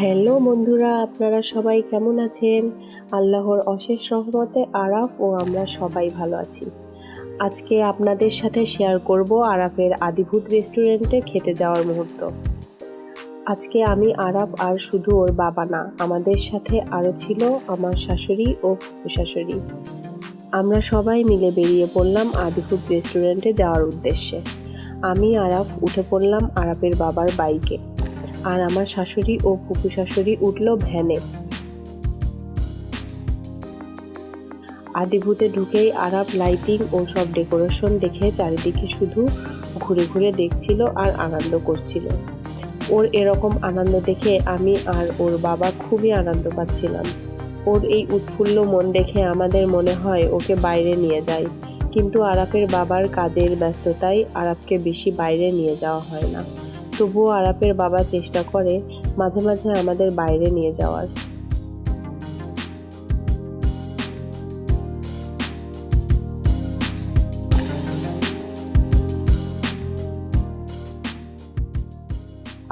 Hello বন্ধুরা, আপনারা সবাই কেমন আছেন? আল্লাহর অশেষ রহমতে আরাফ ও আমরা সবাই ভালো আছি। আজকে আপনাদের সাথে শেয়ার করব আরাফের আদিভূত রেস্টুরেন্টে খেতে যাওয়ার মুহূর্ত। আজকে আমি আরাফ আর শুধু ওর বাবা না, আমাদের সাথে আরও ছিল আমার শাশুড়ি ও শাশুড়ি। আমরা সবাই মিলে বেরিয়ে পড়লাম আদিভূত রেস্টুরেন্টে যাওয়ার উদ্দেশ্যে। আমি আরাফ উঠে পড়লাম আরাফের বাবার বাইকে আর আমার শাশুড়ি ও ফুফু শাশুড়ি উঠল ভ্যানে। আদিভূতে ঢুকেই আরাব লাইটিং ও সব ডেকোরেশন দেখে চারিদিকে শুধু ঘুরে ঘুরে দেখছিল আর আনন্দ করছিল। ওর এরকম আনন্দ দেখে আমি আর ওর বাবা খুবই আনন্দ পাচ্ছিলাম। ওর এই উৎফুল্ল মন দেখে আমাদের মনে হয় ওকে বাইরে নিয়ে যায় কিন্তু আরাপের বাবার কাজের ব্যস্ততায় আরাপকে বেশি বাইরে নিয়ে যাওয়া হয় না। তবুও আরাপের বাবা চেষ্টা করে মাঝে মাঝে আমাদের বাইরে নিয়ে যাওয়ার।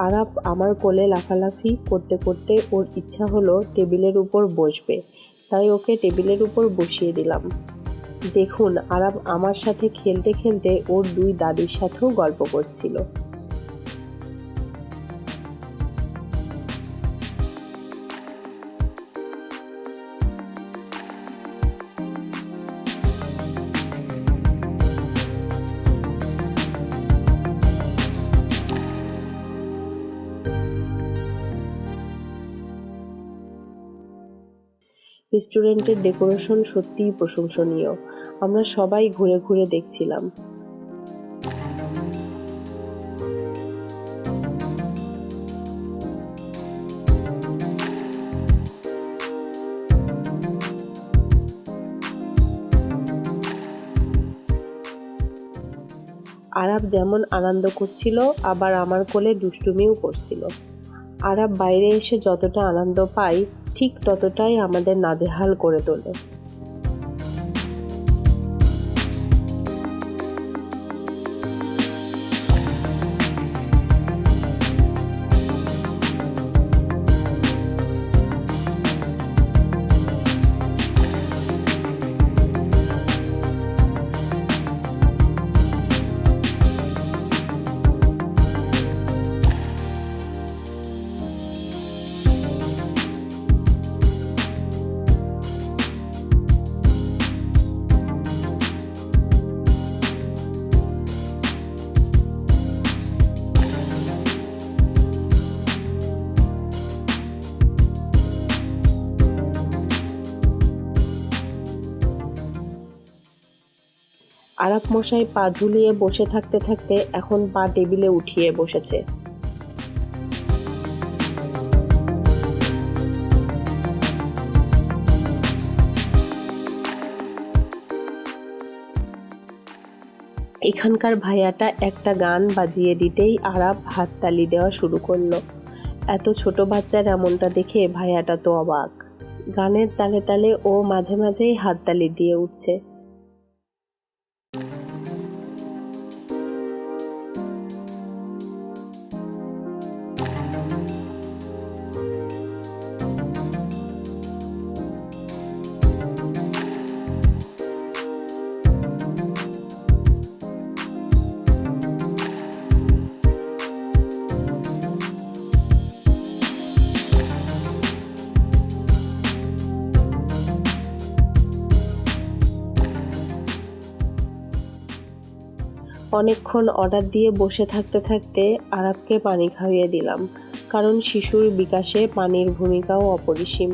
আরাপ আমার কোলে লাফালাফি করতে করতে ওর ইচ্ছা হলো টেবিলের উপর বসবে, তাই ওকে টেবিলের উপর বসিয়ে দিলাম। দেখুন আরাব আমার সাথে খেলতে খেলতে ওর দুই দাদির সাথেও গল্প করছিল। রেস্টুরেন্টের ডেকোরেশন সত্যিই প্রশংসনীয়। আমরা সবাই ঘুরে ঘুরে দেখছিলাম। আরাব যেমন আনন্দ করছিল, আবার আমার কোলে দুষ্টুমিও করছিল। আরাব বাইরে এসে যতটা আনন্দ পাই ঠিক ততটাই আমাদের নাজেহাল করে তোলে। আরাপ মশাই পা ঝুলিয়ে বসে থাকতে থাকতে এখন পা টেবিলে উঠিয়ে বসেছে। এখানকার ভাইয়াটা একটা গান বাজিয়ে দিতেই আরাব হাততালি দেওয়া শুরু করল। এত ছোট বাচ্চার এমনটা দেখে ভাইয়াটা তো অবাক। গানের তালে তালে ও মাঝে মাঝেই হাততালি দিয়ে উঠছে। অনেকক্ষণ অর্ডার দিয়ে বসে থাকতে থাকতে আরাবকে পানি খাইয়ে দিলাম, কারণ শিশুর বিকাশে পানির ভূমিকাও অপরিসীম।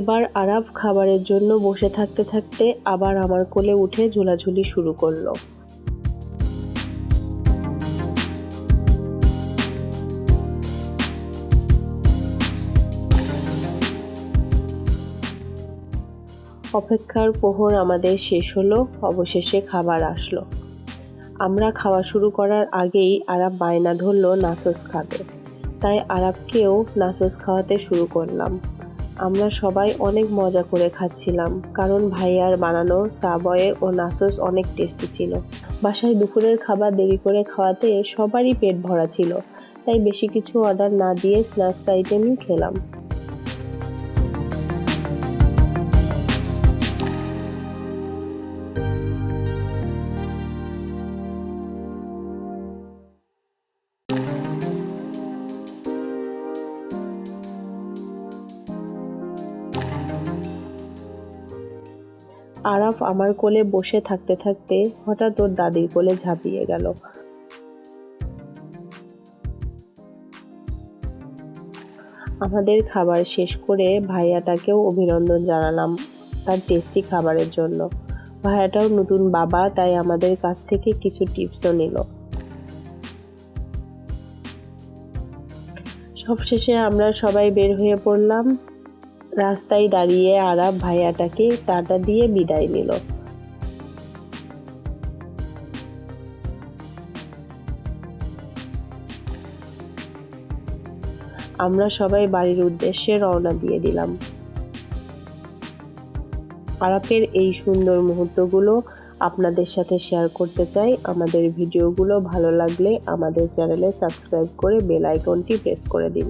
এবার আরাব খাবারের জন্য বসে থাকতে থাকতে আবার আমার কোলে উঠে ঝোলাঝুলি শুরু করল। অপেক্ষার প্রহর আমাদের শেষ হলো, অবশেষে খাবার আসলো। আমরা খাওয়া শুরু করার আগেই আরাব বায়না ধরলো নাসস খাবে তাই আরাবকেও নাসস খাওয়াতে শুরু করলাম। আমরা সবাই অনেক মজা করে খাচ্ছিলাম, কারণ ভাইয়ার বানানো সাবয়ে ও নাসস অনেক টেস্টি ছিল। বাসায় দুপুরের খাবার দেরি করে খাওয়াতে সবারই পেট ভরা ছিল, তাই বেশি কিছু অর্ডার না দিয়ে স্ন্যাক্স আইটেমই খেলাম। আরাফ আমার কোলে বসে থাকতে থাকতে হঠাৎ ওর দাদির কোলে ঝাঁপিয়ে গেল। আমাদের খাবার শেষ করে ভাইয়াটাকেও অভিনন্দন জানালাম তার টেস্টি খাবারের জন্য। ভাইয়াটাও নতুন বাবা, তাই আমাদের কাছ থেকে কিছু টিপসও নিল। সবশেষে আমরা সবাই বের হয়ে পড়লাম। রাস্তায় দাঁড়িয়ে আরাব ভাইয়াটাকে টাটা দিয়ে বিদায় নিল। আমরা সবাই বাড়ির উদ্দেশ্যে রওনা দিয়ে দিলাম। আরাপের এই সুন্দর মুহূর্তগুলো আপনাদের সাথে শেয়ার করতে চাই। আমাদের ভিডিওগুলো ভালো লাগলে আমাদের চ্যানেলে সাবস্ক্রাইব করে বেল আইকনটি প্রেস করে দিন।